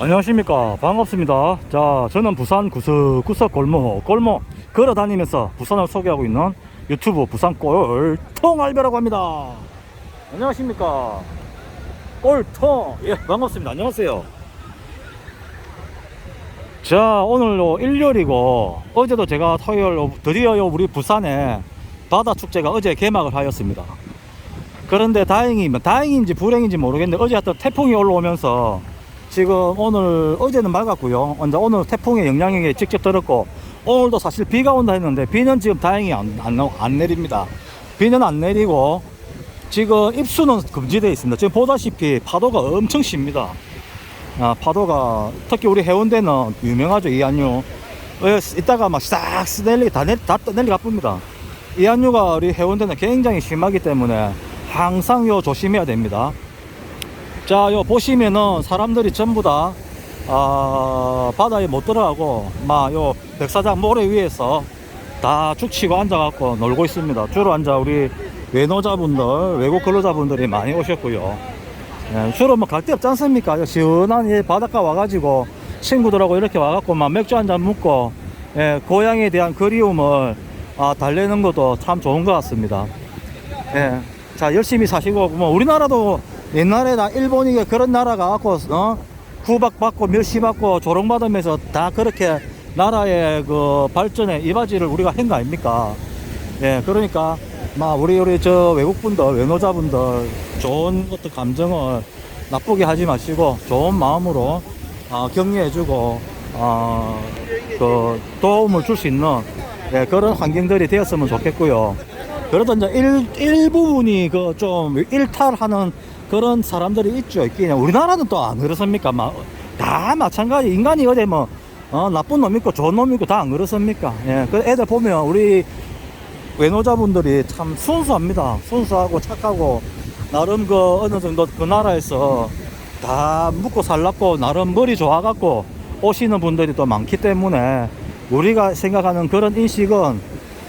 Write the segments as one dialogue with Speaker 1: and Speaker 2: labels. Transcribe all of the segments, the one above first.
Speaker 1: 안녕하십니까. 반갑습니다. 자 저는 부산 구석 구석 골목 골목 걸어 다니면서 부산을 소개하고 있는 유튜브 부산 꼴통 알배라고 합니다. 안녕하십니까. 꼴통. 예 반갑습니다. 안녕하세요. 자 오늘로 일요일이고 어제도 제가 토요일 드디어 요 우리 부산에 바다 축제가 어제 개막을 하였습니다 그런데 다행히 뭐 다행인지 불행인지 모르겠는데 어제 하여튼 태풍이 올라오면서 지금 오늘 어제는 맑았고요. 이제 오늘 태풍의 영향이 직접 들었고 오늘도 사실 비가 온다 했는데 비는 지금 다행히 안, 안, 안 내립니다. 비는 안 내리고 지금 입수는 금지되어 있습니다. 지금 보다시피 파도가 엄청 십니다. 아, 파도가 특히 우리 해운대는 유명하죠 이안유. 어, 이따가 막싹 스넬리 다, 내, 다 내리 가쁩니다. 이안유가 우리 해운대는 굉장히 심하기 때문에 항상 요 조심해야 됩니다. 자, 요 보시면은 사람들이 전부 다 아, 바다에 못 들어가고 막요 백사장 모래 위에서 다 죽치고 앉아갖고 놀고 있습니다. 주로 앉아 우리 외노자분들, 외국 근로자분들이 많이 오셨고요. 예, 주로 뭐 갈 데 없지 않습니까? 시원한 이 바닷가 와가지고 친구들하고 이렇게 와갖고 막 맥주 한잔 먹고 예, 고향에 대한 그리움을 아, 달래는 것도 참 좋은 것 같습니다. 예. 자, 열심히 사시고, 뭐, 우리나라도 옛날에 다 일본이 그런 나라가 갖고, 어? 구박받고, 멸시받고, 조롱받으면서 다 그렇게 나라의 그 발전에 이바지를 우리가 한 거 아닙니까? 예, 그러니까, 막, 우리, 우리 저 외국분들, 외노자분들, 좋은 어떤 감정을 나쁘게 하지 마시고, 좋은 마음으로, 어, 격려해주고, 어, 그, 도움을 줄 수 있는, 예, 그런 환경들이 되었으면 좋겠고요. 그래도 이제 일, 일부분이 그 좀 일탈하는 그런 사람들이 있죠. 있긴. 우리나라는 또 안 그렇습니까? 막, 다 마찬가지. 인간이 어디 뭐, 어, 나쁜 놈 있고 좋은 놈 있고 다 안 그렇습니까? 예. 그 애들 보면 우리 외노자분들이 참 순수합니다. 순수하고 착하고, 나름 그 어느 정도 그 나라에서 다 묵고 살랐고, 나름 머리 좋아갖고 오시는 분들이 또 많기 때문에 우리가 생각하는 그런 인식은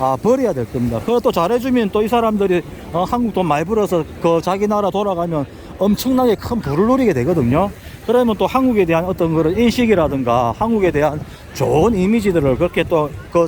Speaker 1: 아, 버려야 될 겁니다. 그것도 잘해주면 또 이 사람들이 어, 한국 돈 많이 벌어서 그 자기 나라 돌아가면 엄청나게 큰 부를 누리게 되거든요. 그러면 또 한국에 대한 어떤 그런 인식이라든가 한국에 대한 좋은 이미지들을 그렇게 또 그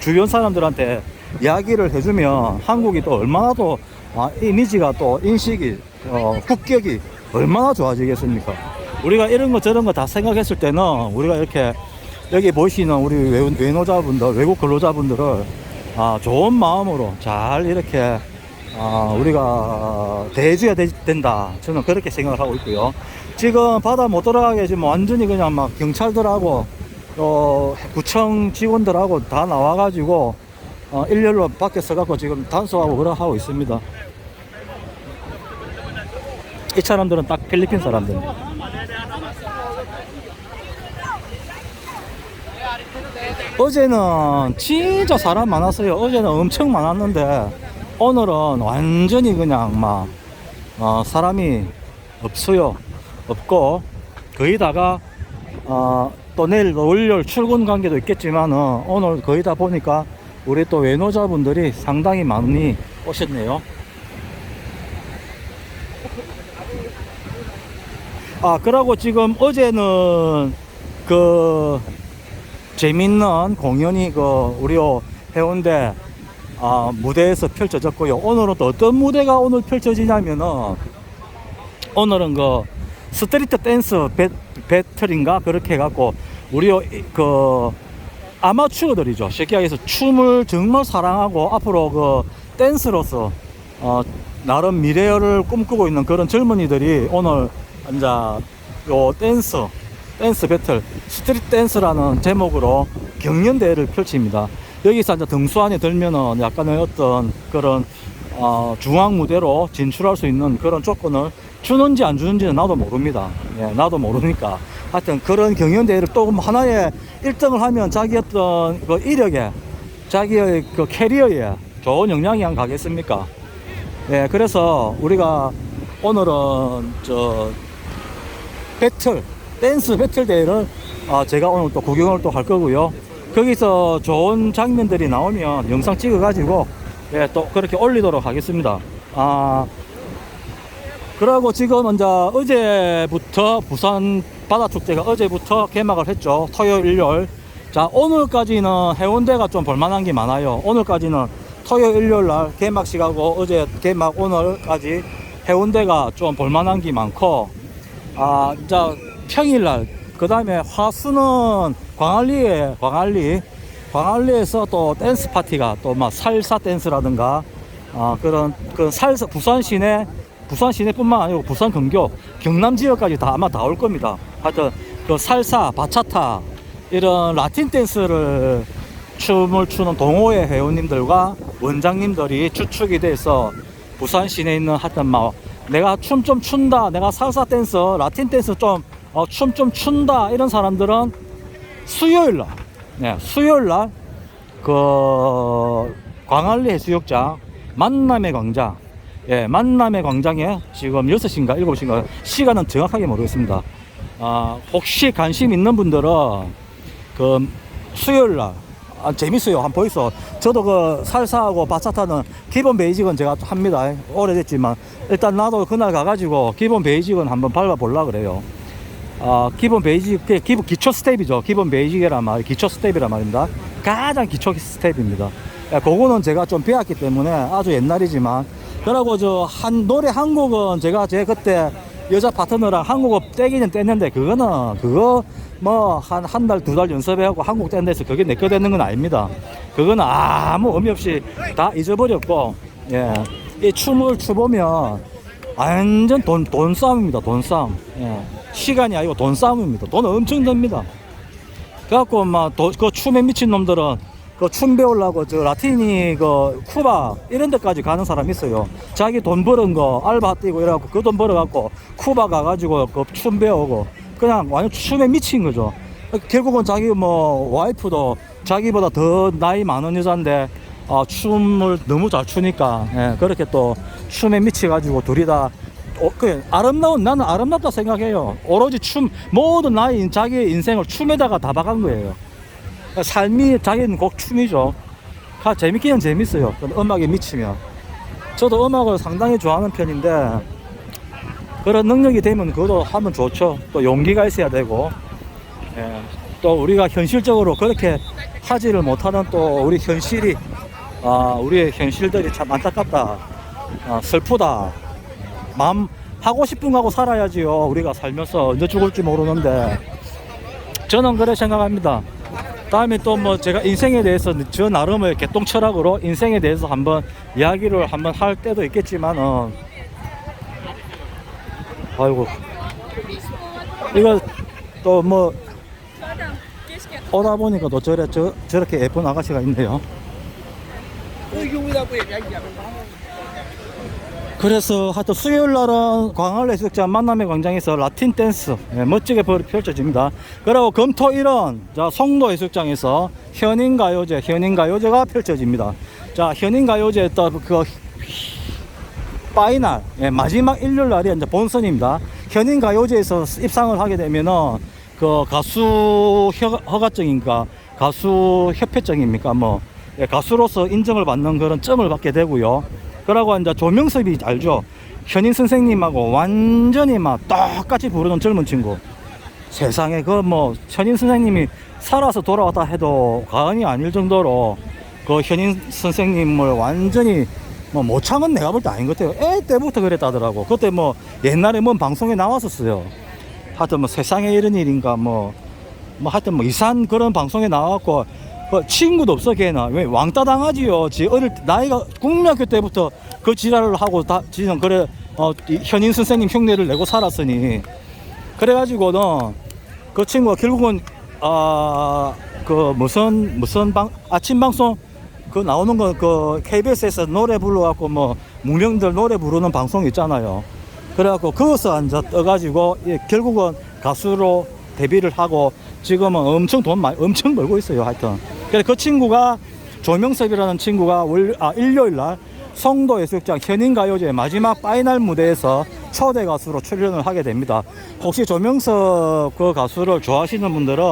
Speaker 1: 주변 사람들한테 이야기를 해주면 한국이 또 얼마나 또 아, 이미지가 또 인식이 어, 국격이 얼마나 좋아지겠습니까? 우리가 이런 거 저런 거 다 생각했을 때는 우리가 이렇게 여기 보시는 우리 외- 외노자분들, 외국 근로자분들을 아, 좋은 마음으로 잘 이렇게 아, 우리가 대해줘야 되- 된다. 저는 그렇게 생각을 하고 있고요. 지금 바다 못 들어가게 지금 완전히 그냥 막 경찰들하고 어, 구청 직원들하고 다 나와가지고 어, 일렬로 밖에 서갖고 지금 단속하고 그러 하고 있습니다. 이 사람들은 딱 필리핀 사람들입니다. 어제는 진짜 사람 많았어요. 어제는 엄청 많았는데 오늘은 완전히 그냥 막 어, 사람이 없어요. 없고 거의 다가 어, 또 내일 월요일 출근 관계도 있겠지만 은 오늘 거의 다 보니까 우리 또 외노자분들이 상당히 많이 오셨네요. 아, 그러고 지금 어제는 그 재밌는 공연이 그 우리 요 해운대 아, 무대에서 펼쳐졌고요. 오늘은 또 어떤 무대가 오늘 펼쳐지냐면은 오늘은 그 스트리트 댄스 배, 배틀인가 그렇게 해갖고 우리 그 아마추어들이죠. 쉽게 얘기해서 춤을 정말 사랑하고 앞으로 그 댄스로서 어, 나름 미래를 꿈꾸고 있는 그런 젊은이들이 오늘 이제 요 댄스 댄스 배틀 스트리트 댄스라는 제목으로 경연대회를 펼칩니다. 여기서 이제 등수 안에 들면은 약간의 어떤 그런 어, 중앙 무대로 진출할 수 있는 그런 조건을 주는지 안 주는지는 나도 모릅니다. 예, 나도 모르니까. 하여튼 그런 경연대회를 또 하나의 1등을 하면 자기 어떤 그 이력에 자기의 그 캐리어에 좋은 영향이 안 가겠습니까? 예, 그래서 우리가 오늘은 저 배틀, 댄스 배틀 대회를 아, 제가 오늘 또 구경을 또 할 거고요. 거기서 좋은 장면들이 나오면 영상 찍어가지고 예, 또 그렇게 올리도록 하겠습니다. 아, 그러고 지금 이제 어제부터 부산 바다축제가 어제부터 개막을 했죠. 토요일, 일요일. 자, 오늘까지는 해운대가 좀 볼만한 게 많아요. 오늘까지는 토요일, 일요일 날 개막식하고 어제 개막 오늘까지 해운대가 좀 볼만한 게 많고, 아, 이제 평일 날, 그 다음에 화수는 광안리에, 광안리, 광안리에서 또 댄스 파티가 또 막 살사 댄스라든가, 아, 그런, 그 살사, 부산 시내, 부산 시내뿐만 아니고 부산 근교, 경남 지역까지 다 아마 다 올 겁니다. 하여튼, 그 살사, 바차타, 이런 라틴 댄스를 춤을 추는 동호회 회원님들과 원장님들이 주축이 돼서 부산 시내에 있는 하여튼 막 내가 춤 좀 춘다, 내가 살사 댄스, 라틴 댄스 좀, 어, 춤좀 춘다, 이런 사람들은 수요일 날, 네, 수요일 날, 그, 광안리 해수욕장, 만남의 광장, 예, 만남의 광장에 지금 6시인가 7시인가, 시간은 정확하게 모르겠습니다. 아, 혹시 관심 있는 분들은 그 수요일 날, 아, 재밌어요. 한번 보이소. 저도 그 살사하고 바차타는 기본 베이직은 제가 합니다. 오래됐지만 일단 나도 그날 가가지고 기본 베이직은 한번 밟아보려 그래요. 아, 기본 베이직, 그 기본 기초 스텝이죠. 기본 베이직이란 말, 기초 스텝이란 말입니다. 가장 기초 스텝입니다. 야, 그거는 제가 좀 배웠기 때문에 아주 옛날이지만, 그러고 저 한 노래 한 곡은 제가 제 그때 여자 파트너랑 한국어 떼기는 뗐는데 그거는 그거 뭐 한 한 달 두 달 연습해하고 한국 뗀 데서 그게 내거 되는 건 아닙니다. 그거는 아무 의미 없이 다 잊어버렸고, 예. 이 춤을 추보면 완전 돈, 돈 싸움입니다. 돈 싸움. 예. 시간이 아니고 돈 싸움입니다. 돈 엄청 듭니다. 그래갖고 막 그 춤에 미친 놈들은 그 춤 배우려고 저 라틴이 그 쿠바 이런 데까지 가는 사람 있어요. 자기 돈 버는 거 알바 뛰고 이래갖고 그 돈 벌어갖고 쿠바 가가지고 그 춤 배우고 그냥 완전 춤에 미친 거죠. 결국은 자기 뭐 와이프도 자기보다 더 나이 많은 여자인데 아, 춤을 너무 잘 추니까 예, 그렇게 또 춤에 미쳐가지고 둘이 다 어, 그 아름다운 나는 아름답다 생각해요. 오로지 춤 모든 나이 자기의 인생을 춤에다가 다 박은 거예요. 삶이 자기는 곡 춤이죠. 가 재밌기는 재밌어요. 그 음악에 미치면. 저도 음악을 상당히 좋아하는 편인데 그런 능력이 되면 그것도 하면 좋죠. 또 용기가 있어야 되고 예, 또 우리가 현실적으로 그렇게 하지를 못하는 또 우리 현실이 아, 우리의 현실들이 참 안타깝다. 아, 슬프다. 마음 하고 싶은 거 하고 살아야지요. 우리가 살면서 언제 죽을지 모르는데 저는 그래 생각합니다. 다음에 또 뭐 제가 인생에 대해서 저 나름의 개똥 철학으로 인생에 대해서 한번 이야기를 한번 할 때도 있겠지만 어 아이고 이거 또 뭐 오다 보니까 또 저래 저 저렇게 예쁜 아가씨가 있네요. 그래서 하여튼 수요일 날은 광안리 해수욕장 만남의 광장에서 라틴 댄스 예, 멋지게 벌- 펼쳐집니다. 그리고 금토 일은 자 송도 해수욕장에서 현인 가요제 현인 가요제가 펼쳐집니다. 자 현인 가요제 또그 파이널 예, 마지막 일요일 날이 이제 본선입니다. 현인 가요제에서 입상을 하게 되면은 그 가수 허, 허가증인가 가수 협회증입니까 뭐 예, 가수로서 인정을 받는 그런 점을 받게 되고요. 그러고 이제 조명섭이 알죠. 현인 선생님하고 완전히 막 똑같이 부르는 젊은 친구. 세상에 그 뭐 현인 선생님이 살아서 돌아왔다 해도 과언이 아닐 정도로 그 현인 선생님을 완전히 뭐 모창은 내가 볼 때 아닌 것 같아요. 애 때부터 그랬다더라고. 그때 뭐 옛날에 뭔 방송에 나왔었어요. 하여튼 뭐 세상에 이런 일인가 뭐, 뭐 하여튼 뭐 이상한 그런 방송에 나왔고 그 친구도 없어 걔는 왜 왕따 당하지요. 지 어릴 때 나이가 국민학교 때부터 그 지랄을 하고 다 지는 그래 어이 현인 선생님 흉내를 내고 살았으니 그래가지고는 그 친구가 결국은 아 그 무슨 무슨 방 아침 방송 그 나오는 거 그 KBS에서 노래 불러갖고 뭐 무명들 노래 부르는 방송 있잖아요. 그래갖고 거기서 앉아 떠가지고 예, 결국은 가수로 데뷔를 하고 지금은 엄청 돈 많이 엄청 벌고 있어요. 하여튼 그래서 그 친구가 조명섭이라는 친구가 월, 아, 일요일 날 송도 해수욕장 현인가요제 마지막 파이널 무대에서 초대 가수로 출연을 하게 됩니다. 혹시 조명섭 그 가수를 좋아하시는 분들은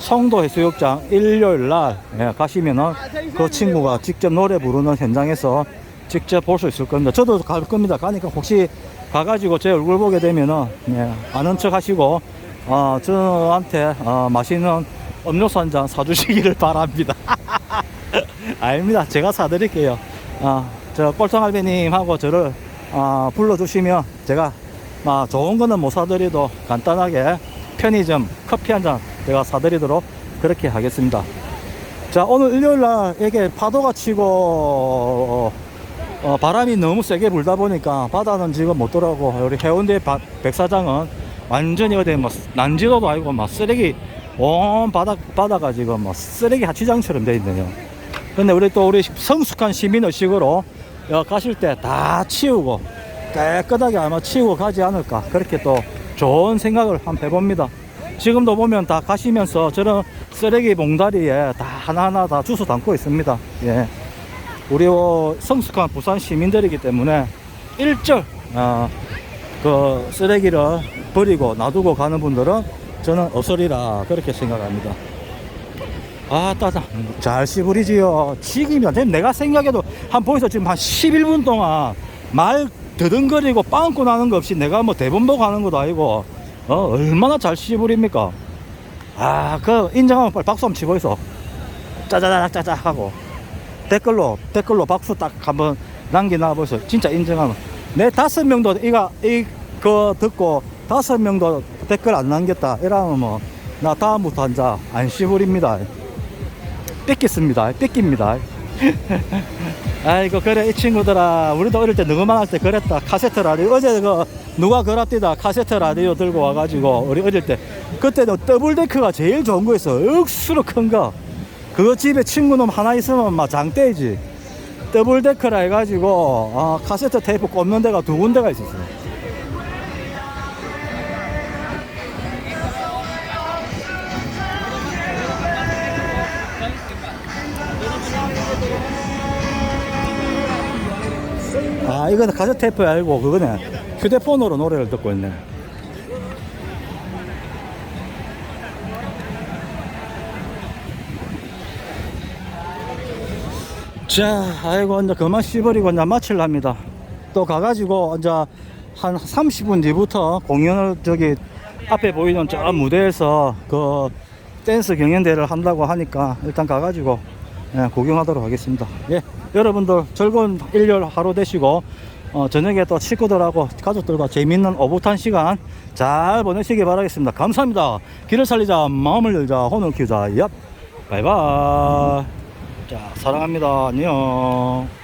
Speaker 1: 송도 해수욕장 일요일 날 예, 가시면은 그 친구가 직접 노래 부르는 현장에서 직접 볼 수 있을 겁니다. 저도 갈 겁니다. 가니까 혹시 가가지고 제 얼굴 보게 되면은 예, 아는 척 하시고 어, 저한테 어, 맛있는 음료수 한 잔 사주시기를 바랍니다. 아닙니다. 제가 사드릴게요. 어, 저 꼴통할배님하고 저를 어, 불러주시면 제가 아, 좋은 거는 못 사드리도 간단하게 편의점 커피 한 잔 제가 사드리도록 그렇게 하겠습니다. 자 오늘 일요일 날 이게 파도가 치고 어, 어, 바람이 너무 세게 불다 보니까 바다는 지금 못 돌아오고 우리 해운대 바- 백사장은 완전히 어디 뭐 난지도도 아니고 막 쓰레기 온 바다 바다가 지금 뭐 쓰레기 하치장처럼 돼 있네요. 근데 우리 또 우리 성숙한 시민 의식으로 여 가실 때 다 치우고 깨끗하게 아마 치우고 가지 않을까 그렇게 또 좋은 생각을 한번 해봅니다. 지금도 보면 다 가시면서 저런 쓰레기 봉다리에 다 하나하나 다 주워 담고 있습니다. 예. 우리 어, 성숙한 부산 시민들이기 때문에 일절 어, 그 쓰레기를 버리고 놔두고 가는 분들은 저는 없으리라 그렇게 생각합니다. 아, 따다. 잘. 지금이면 돼. 내가 생각해도 한 보이서 지금 한 11분 동안 말 더듬거리고 빵꾸 나는 거 없이 내가 뭐 대본 보고 하는 것도 아니고, 어, 얼마나 잘 씨부립니까? 아, 그 인정하면 빨리 박수 한번 치고 있어. 짜자자작 짜작 하고. 댓글로, 댓글로 박수 딱 한번 남기나 보세요. 진짜 인정하면. 내 다섯 명도 이가, 이, 그 듣고 다섯 명도 댓글 안 남겼다. 이러면 뭐, 나 다음부터 한자 안 씨부립니다. 뺏겠습니다. 뺏깁니다. 아이고 그래 이 친구들아. 우리도 어릴 때 너그만 할 때 그랬다. 카세트 라디오. 어제 그 누가 그랍디다. 카세트 라디오 들고 와가지고 우리 어릴 때. 그때도 더블데크가 제일 좋은 거였어. 억수로 큰 거. 그거 집에 친구놈 하나 있으면 막 장대이지. 더블데크라 해가지고 아, 카세트 테이프 꽂는 데가 두 군데가 있었어 아 이거는 카세트 테이프 아니고 그거네. 휴대폰으로 노래를 듣고 있네. 자 아이고 이제 그만 씹어리고 이제 마칠랍니다. 또 가가지고 이제 한 30분 뒤부터 공연을 저기 앞에 보이는 저 무대에서 그 댄스 경연대회를 한다고 하니까 일단 가가지고 예, 구경하도록 하겠습니다. 예, 여러분들 즐거운 일요일 하루 되시고 어, 저녁에 또 친구들하고 가족들과 재밌는 오붓한 시간 잘 보내시기 바라겠습니다. 감사합니다. 길을 살리자, 마음을 열자, 혼을 키우자. 얍, 바이바이. 자, 사랑합니다. 안녕.